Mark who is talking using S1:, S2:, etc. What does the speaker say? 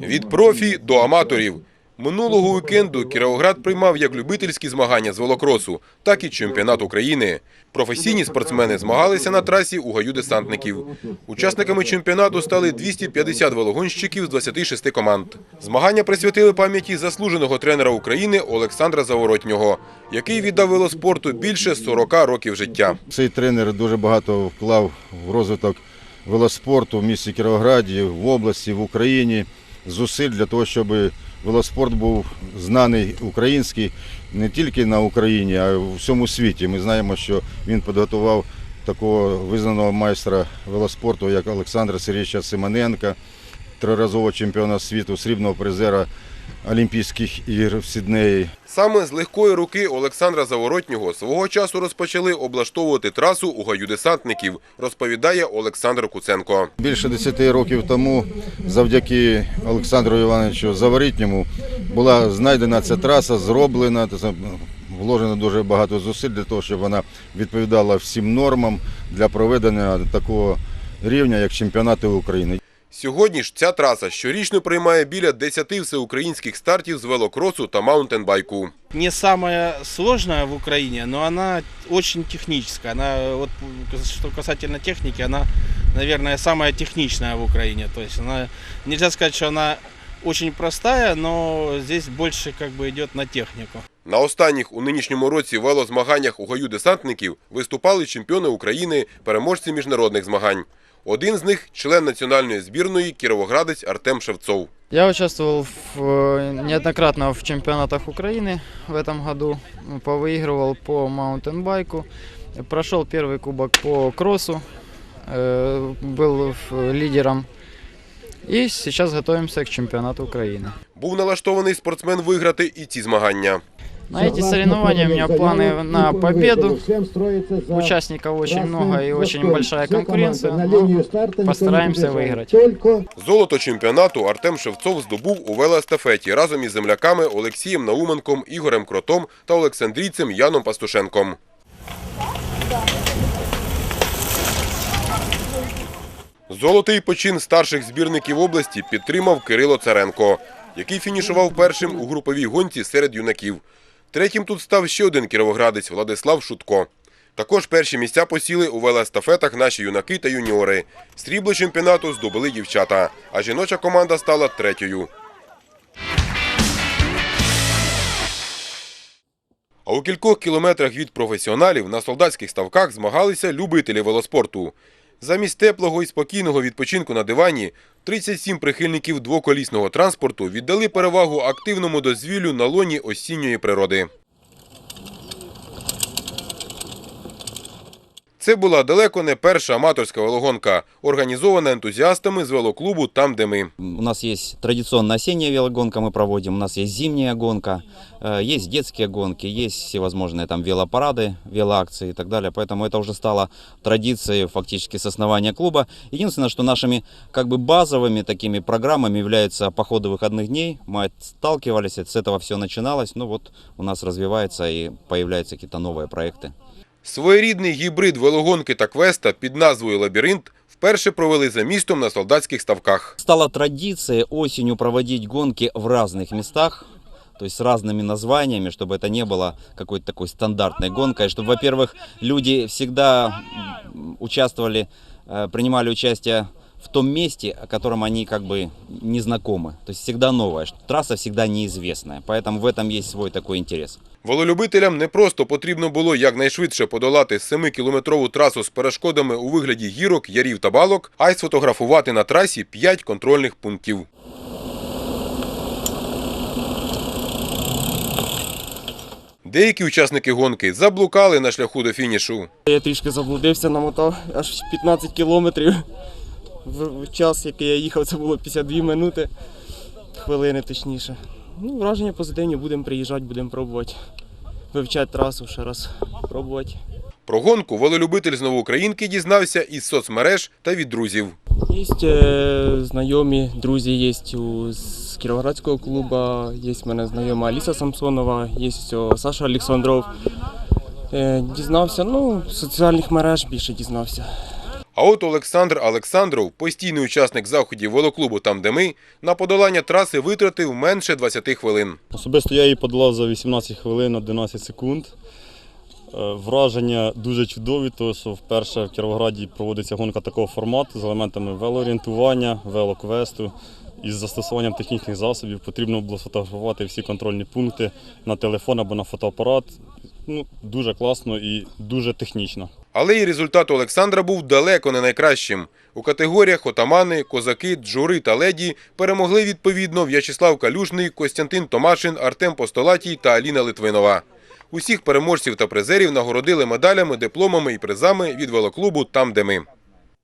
S1: Від профі до аматорів. Минулого вікенду Кіровоград приймав як любительські змагання з велокросу, так і чемпіонат України. Професійні спортсмени змагалися на трасі у гаю десантників. Учасниками чемпіонату стали 250 велогонщиків з 26 команд. Змагання присвятили пам'яті заслуженого тренера України Олександра Заворотнього, який віддав велоспорту більше 40 років життя.
S2: Цей тренер дуже багато вклав в розвиток велоспорту в місті Кіровограді, в області, в Україні. Зусиль для того, щоб велоспорт був знаний український не тільки на Україні, а й у всьому світі. Ми знаємо, що він підготував такого визнаного майстра велоспорту, як Олександра Сергійовича Симоненка, триразового чемпіона світу, срібного призера Олімпійських ігор в Сіднеї.
S1: Саме з легкої руки Олександра Заворотнього свого часу розпочали облаштовувати трасу у гаю десантників, розповідає Олександр Куценко.
S2: Більше 10 років тому, завдяки Олександру Івановичу Заворітньому, була знайдена ця траса, зроблена, та, вложено дуже багато зусиль для того, щоб вона відповідала всім нормам для проведення такого рівня, як чемпіонати України.
S1: Сьогодні ж ця траса щорічно приймає біля 10 всеукраїнських стартів з велокросу та маунтенбайку.
S3: не самая сложная в Украине, но она очень техническая. Она, вот, что касательно техники, она, наверное, самая техничная в Украине. То есть она, нельзя сказать, что она очень простая, но здесь больше как бы идет на технику.
S1: На останніх у нинішньому році велозмаганнях у гаю десантників виступали чемпіони України, переможці міжнародних змагань. Один з них – член національної збірної кіровоградець Артем Шевцов.
S4: Я участвовал в, э, неоднократно в чемпионатах Украины в этом году. Ну, Повыигрывал по маунтенбайку. Прошел первый кубок по кроссу. э, Был в- лидером. И сейчас готовимся к чемпионату Украины.
S1: Був налаштований спортсмен виграти і ці змагання.
S4: На эти соревнования у меня планы на победу. Участников очень много и очень большая конкуренция. но постараемся выиграть.
S1: Золото чемпіонату Артем Шевцов здобув у велоестафеті разом із земляками Олексієм Науменком, Ігорем Кротом та олександрійцем Яном Пастушенком. Золотий почин старших збірників області підтримав Кирило Царенко, який фінішував першим у груповій гонці серед юнаків. Третім тут став ще один кіровоградець Владислав Шутко. Також перші місця посіли у велоестафетах наші юнаки та юніори. Срібло чемпіонату здобули дівчата, а жіноча команда стала третьою. А у кількох кілометрах від професіоналів на солдатських ставках змагалися любителі велоспорту. Замість теплого і спокійного відпочинку на дивані 37 прихильників двоколісного транспорту віддали перевагу активному дозвіллю на лоні осінньої природи. Це була далеко не перша аматорська велогонка, організована ентузіастами з велоклубу «Там, де ми».
S5: У нас есть традиционная осенняя велогонка мы проводим, у нас есть зимняя гонка, э, есть детские гонки, есть всевозможные там велопарады, велоакции и так далее. Поэтому это уже стало традицией фактически с основания клуба. Единственное, что нашими как бы базовыми такими программами являются походы выходных дней. Мы сталкивались, с этого все начиналось. Ну вот у нас развивается и появляются какие-то новые проекты.
S1: Своєрідний гібрид велогонки та квеста під назвою «Лабіринт» вперше провели за містом на солдатських ставках.
S5: Стала традицией осенью проводить гонки в разных местах, то есть с разными названиями, чтобы это не было какой-то такой стандартной гонкой, чтобы, во-первых, люди всегда м, участвовали, э, принимали участие в том месте, о котором они как бы не знакомы. То есть всегда новое, что трасса всегда неизвестная. Поэтому в этом есть свой такой интерес.
S1: Велолюбителям не просто потрібно було якнайшвидше подолати 7-кілометрову трасу з перешкодами у вигляді гірок, ярів та балок, а й сфотографувати на трасі 5 контрольних пунктів. Деякі учасники гонки заблукали на шляху до фінішу.
S6: Я трішки заблудився, намотав аж 15 кілометрів. В час, який я їхав, це було 52 минути, хвилини точніше. Ну, враження позитивні, будемо приїжджати, будемо пробувати. Вивчати трасу ще раз пробувати.
S1: Про гонку велолюбитель з Новоукраїнки дізнався із соцмереж та від друзів.
S6: Є е, знайомі, друзі є у, з Кіровоградського клубу, є в мене знайома Аліса Самсонова, є Саша Олександров. Е, дізнався, ну, з соціальних мереж більше дізнався.
S1: А от Олександр Олександров, постійний учасник заходів велоклубу «Там, де ми», на подолання траси витратив менше 20 хвилин.
S7: Особисто я її подолав за 18 хвилин 11 секунд. Е, Враження дуже чудові, тому що вперше в Кіровограді проводиться гонка такого формату з елементами велоорієнтування, велоквесту. Із застосуванням технічних засобів потрібно було сфотографувати всі контрольні пункти на телефон або на фотоапарат. Ну, дуже класно і дуже технічно.
S1: Але і результат Олександра був далеко не найкращим. У категоріях отамани, козаки, джури та леді перемогли відповідно В'ячеслав Калюжний, Костянтин Томашин, Артем Постолатій та Аліна Литвинова. Усіх переможців та призерів нагородили медалями, дипломами і призами від велоклубу «Там, де ми».